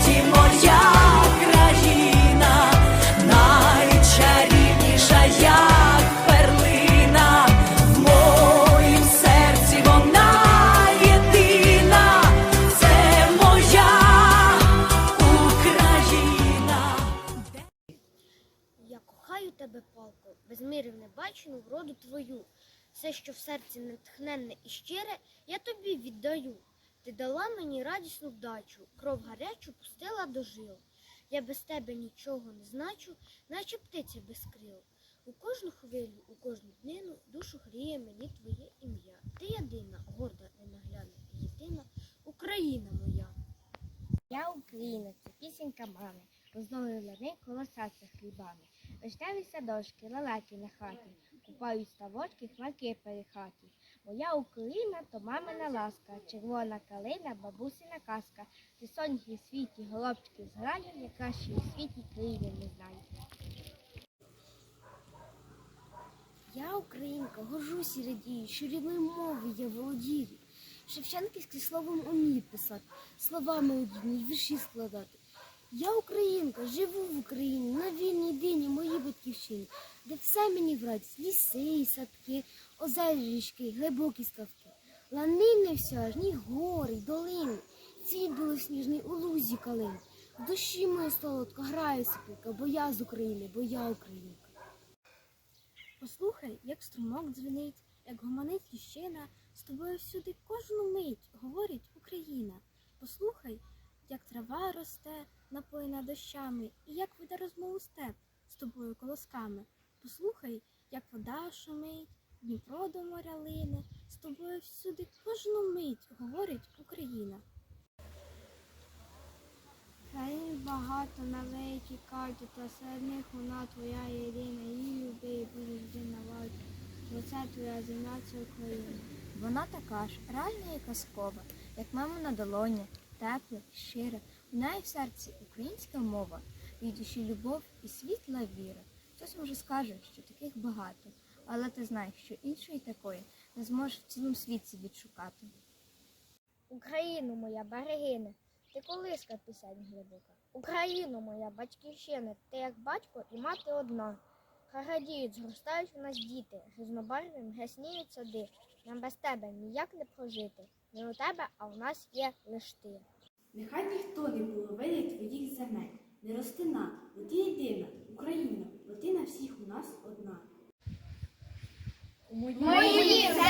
моя країна, найчарівніша перлина, в моїм серці вона єдина, це моя Україна. Я кохаю тебе, палко, безмірів небачену вроду твою. Все, що в серці натхненне і щире, я тобі віддаю. Ти дала мені радісну вдачу, кров гарячу пустила до жил. Я без тебе нічого не значу, наче птиця без крил. У кожну хвилю, у кожну днину душу гріє мені твоє ім'я. Ти єдина, горда, ненаглядна, єдина Україна моя. Я Україна, це пісенька мами, розновили лани колосаться хлібами. Вишневі садочки, лелеки на хаті, купають ставочки, хмаки перехаті. Моя Україна то мамина ласка, червона калина, бабусина казка. Ти соньки в світі, голубчики з граю, я краще у світі країни не знаю. Я українка, горжусь і радію, що рідною мовою я володію. Шевченківським словом умію писати, словами одні вірші складати. Я українка, живу в Україні, на вільній дині моїй батьківщині, де все мені в ліси садки, озері, річки, глибокі ставки. Лани невсяжні, гори, й долини, цвіт білосніжний у лузі калини. В душі моя солодко грає сопілка, бо я з України, бо я українка. Послухай, як струмок дзвенить, як гомонить ліщина, з тобою всюди кожну мить говорить Україна. Послухай, як трава росте, напоїна дощами, і як веде розмову степ з тобою колосками. Послухай, як вода шумить, Дніпро до моря лине, з тобою всюди кожну мить говорить Україна. Країн багато на великій карті, та серед них вона твоя єдина, її люби і будеш де на варті. Бо це твоя земля, це Україна. Вона така ж, реальна і казкова, як мама на долоні, тепла, щира. У неї в серці українська мова, в її душі любов і світла віра. Хтось може скаже, що таких багато, але ти знаєш, що іншої такої не зможеш в цілому світі відшукати. Україну моя берегине, ти колиска пісень глибока. Україну моя батьківщина, ти як батько і мати одна. Хай радіють, зростають у нас діти, різнобарвним гасніють сади. Нам без тебе ніяк не прожити. Не у тебе, а у нас є лиш ти. Нехай ніхто не половинить твоїх земель, не ростина, бо ти єдина, Україна, бо ти на всіх у нас одна. Мої Україна!